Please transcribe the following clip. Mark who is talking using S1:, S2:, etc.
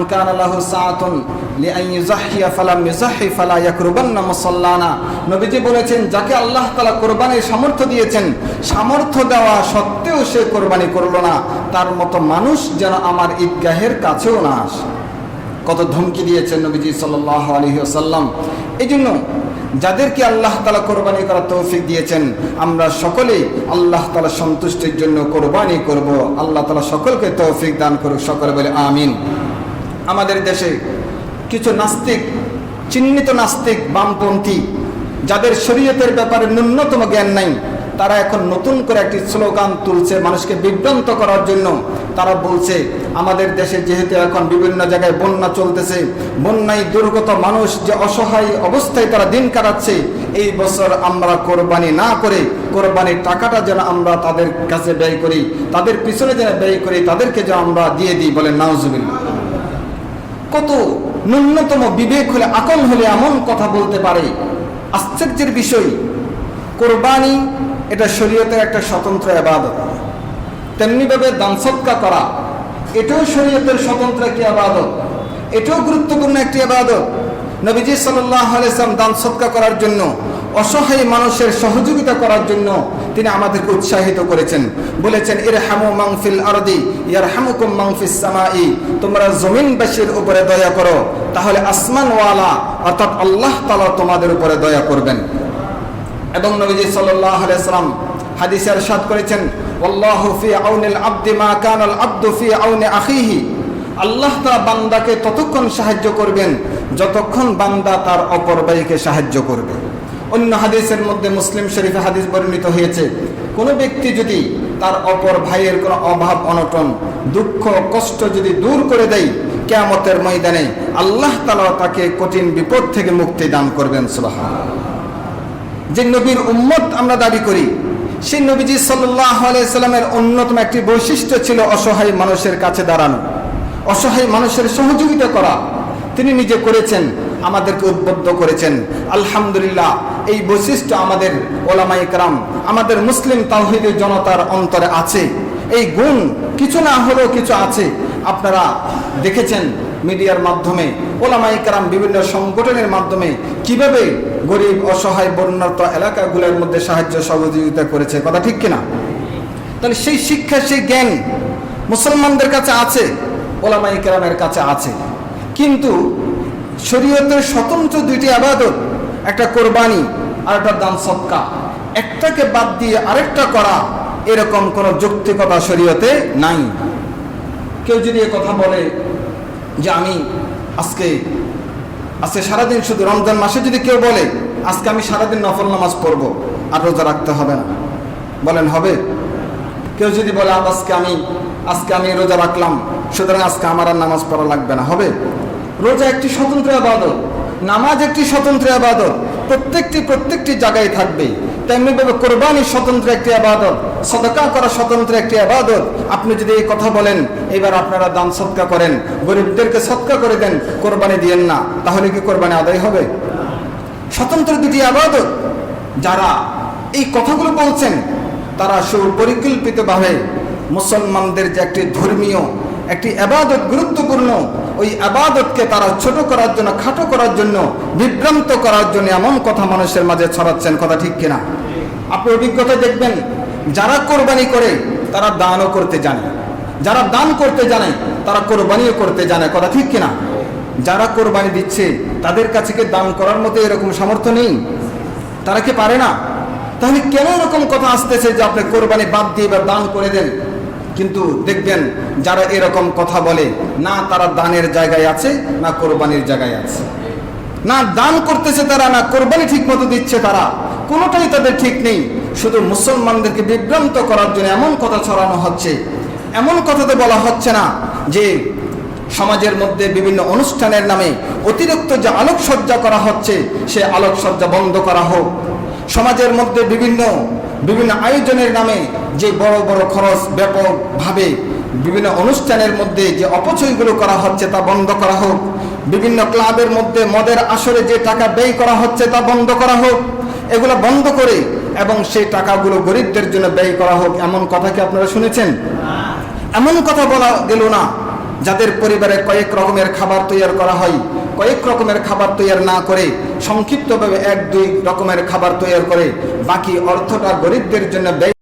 S1: মান কানা লাহু সাআতুন লিআন ইউযাহহিয়া ফালাম ইউযাহহি ফালা নবীজি বলেছেন, যাকে আল্লাহ তাআলা কোরবানির সামর্থ্য দিয়েছেন, সামর্থ্য দেওয়া সত্ত্বেও সে কোরবানি না। তার মতো মানুষ যেন আমার ঈদগাহের কাছেও না আসে। কত ধমকি দিয়েছেন নবীজি এই জন্য যাদেরকে আল্লাহ তালা কোরবানি করার তৌফিক দিয়েছেন, আমরা সকলেই আল্লাহ তালা সন্তুষ্টির জন্য কোরবানি করব। আল্লাহ তালা সকলকে তৌফিক দান করুক, সকলে বলে আমিন। আমাদের দেশে কিছু নাস্তিক, চিহ্নিত নাস্তিক, বামপন্থী, যাদের শরীয়তের ব্যাপারে ন্যূনতম জ্ঞান নাই, তারা এখন নতুন করে একটি স্লোগান তুলছে মানুষকে বিভ্রান্ত করার জন্য। তারা বলছে, আমাদের দেশে যেহেতু এখন বিভিন্ন জায়গায় বন্যা চলতেছে, বন্যায় দুর্গত মানুষ যে অসহায় অবস্থায় তারা দিন কাটাচ্ছে, এই বছর আমরা কোরবানি না করে, কোরবানির টাকাটা যেন আমরা তাদের কাছে ব্যয় করি, তাদের পিছনে যেন ব্যয় করি, তাদেরকে যেন আমরা দিয়ে দিই বলে নাউজুবিল্লা কত ন্যূনতম বিবেক হলে, আকল হলে এমন কথা বলতে পারে। আশ্চর্যের বিষয়, কোরবানি এটা শরীয়তের একটা স্বতন্ত্র আবাদত। তেমনিভাবে দান সৎকা করা, এটাও শরীয়তের স্বতন্ত্র একটি আবাদত। এটাও গুরুত্বপূর্ণ একটি আবাদত। নবীজি সাল্লাম দান সৎকা করার জন্য, অসহায় মানুষের সহযোগিতা করার জন্য তিনি আমাদেরকে উৎসাহিত করেছেন। বলেছেন এর হামু মাংফিল আরদি ইয়ার হামুকুম মাংফিস সামাই। তোমরা জমিনবাসীর উপরে দয়া করো, তাহলে আসমানওয়ালা অর্থাৎ আল্লাহ তালা তোমাদের উপরে দয়া করবেন। এবং নবীজি সাল্লাহ আলাইসালাম হাদিসে করেছেন আল্লাহু ফি আউনিল আবদি মা কানাল আবদু ফি আখিহি। আল্লাহ তাআলা বান্দাকে ততক্ষণ সাহায্য করবেন, যতক্ষণ বান্দা তার অপর সাহায্য করবে। অন্য হাদিসের মধ্যে মুসলিম শরীফে হাদিস বর্ণিত হয়েছে, কোনো ব্যক্তি যদি তার অপর ভাইয়ের কোনো অভাব, অনটন, দুঃখ, কষ্ট যদি দূর করে দেয়, কেয়ামতের ময়দানে আল্লাহ তাআলা তাকে কঠিন বিপদ থেকে মুক্তি দান করবেন, সুবহানাল্লাহ। যে নবীর উম্মত আমরা দাবি করি সেই নবীজি সাল্লাহ অন্যতম একটি বৈশিষ্ট্য ছিল অসহায় মানুষের কাছে দাঁড়ানো, অসহায় মানুষের সহযোগিতা করা। তিনি নিজে করেছেন আমাদেরকে উদ্বুদ্ধ করেছেন। আলহামদুলিল্লাহ, এই বৈশিষ্ট্য আমাদের ওলামাই কারাম, আমাদের মুসলিম তাহিদের জনতার অন্তরে আছে। এই গুণ কিছু না হলেও কিছু আছে। আপনারা দেখেছেন মিডিয়ার মাধ্যমে ওলামাই কারাম বিভিন্ন সংগঠনের মাধ্যমে কীভাবে গরিব, অসহায়, বন্যার্ত এলাকাগুলোর মধ্যে সাহায্য সহযোগিতা করেছে। কথা ঠিক কিনা? তাহলে সেই শিক্ষা, সেই জ্ঞান মুসলমানদের কাছে আছে ওলামাই কেরামের কাছে আছে। কিন্তু শরীয়তের স্বতন্ত্র দুইটি আবাদত, একটা কোরবানি আর একটা দান সৎকা। একটাকে বাদ দিয়ে আরেকটা করা এরকম কোনো যৌক্তিকতা শরীয়তে নাই। কেউ যদি কথা বলে যে আমি আজকে আজকে সারাদিন শুধু রমজান মাসে যদি কেউ বলে, আজকে আমি সারাদিন নফল নামাজ পড়ব, আর রোজা রাখতে হবে না। বলেন, হবে? কেউ যদি বলে "আজ আজকে আমি আজকে আমি রোজা রাখলাম, সুতরাং আজকে আমার আর নামাজ পড়া লাগবে না। হবে? রোজা একটি স্বতন্ত্র আবাদত, নামাজ একটি স্বতন্ত্র আবাদত, প্রত্যেকটি প্রত্যেকটি জায়গায় থাকবে। তেমনিভাবে কোরবানি স্বতন্ত্র একটি আবাদত, সদকা করা স্বতন্ত্র একটি আবাদত। আপনি যদি এই কথা বলেন এবার আপনারা দান সৎকা করেন, গরিবদেরকে সৎকা করে দেন, কোরবানি দিয়েন না, তাহলে কি কোরবানি আদায় হবে? স্বতন্ত্র দুটি আবাদত। যারা এই কথাগুলো বলছেন, তারা সুপরিকল্পিতভাবে মুসলমানদের যে একটি ধর্মীয় একটি আবাদত, গুরুত্বপূর্ণ ওই আবাদতকে তারা ছোট করার জন্য, খাটো করার জন্য, বিভ্রান্ত করার জন্য এমন কথা মানুষের মাঝে ছড়াচ্ছেন, কথা ঠিক কিনা? আপনি অভিজ্ঞতা দেখবেন, যারা কোরবানি করে, তারা দানও করতে জানে। যারা দান করতে জানে, তারা কোরবানিও করতে জানে, কথা ঠিক কিনা? যারা কোরবানি দিচ্ছে, তাদের কাছে কি দান করার মতো এরকম সামর্থ্য নেই? তারা কি পারে না? তাহলে কেন এরকম কথা আসতেছে যে আপনি কোরবানি বাদ দিয়ে বা দান করে দেন? কিন্তু দেখবেন যারা এরকম কথা বলে, না তারা দানের জায়গায় আছে, না কোরবানির জায়গায় আছে। না দান করতেছে তারা, না কোরবানি ঠিক মতো দিচ্ছে তারা। কোনোটাই তাদের ঠিক নেই। শুধু মুসলমানদেরকে বিভ্রান্ত করার জন্য এমন কথা ছড়ানো হচ্ছে, এমন কথাতে বলা হচ্ছে না যে সমাজের মধ্যে বিভিন্ন অনুষ্ঠানের নামে অতিরিক্ত যে আলোকসজ্জা করা হচ্ছে, সে আলোকসজ্জা বন্ধ করা হোক। সমাজের মধ্যে বিভিন্ন বিভিন্ন আয়োজনের নামে যে বড় বড় খরচ ব্যাপকভাবে বিভিন্ন অনুষ্ঠানের মধ্যে যে অপচয়গুলো করা হচ্ছে তা বন্ধ করা হোক, বিভিন্ন ক্লাবের মধ্যে মদের আসরে যে টাকা ব্যয় করা হচ্ছে তা বন্ধ করা হোক, এগুলো বন্ধ করে এবং সেই টাকাগুলো গরিবদের জন্য ব্যয় করা হোক, এমন কথা কি আপনারা শুনেছেন? এমন কথা বলা গেল না, যাদের পরিবারে কয়েক রকমের খাবার তৈরি করা হয় কয়েক রকমের খাবার তৈরি না করে, সংক্ষিপ্তভাবে এক দুই রকমের খাবার তৈরি করে, বাকি অর্থটা গরিবদের জন্য ব্যয়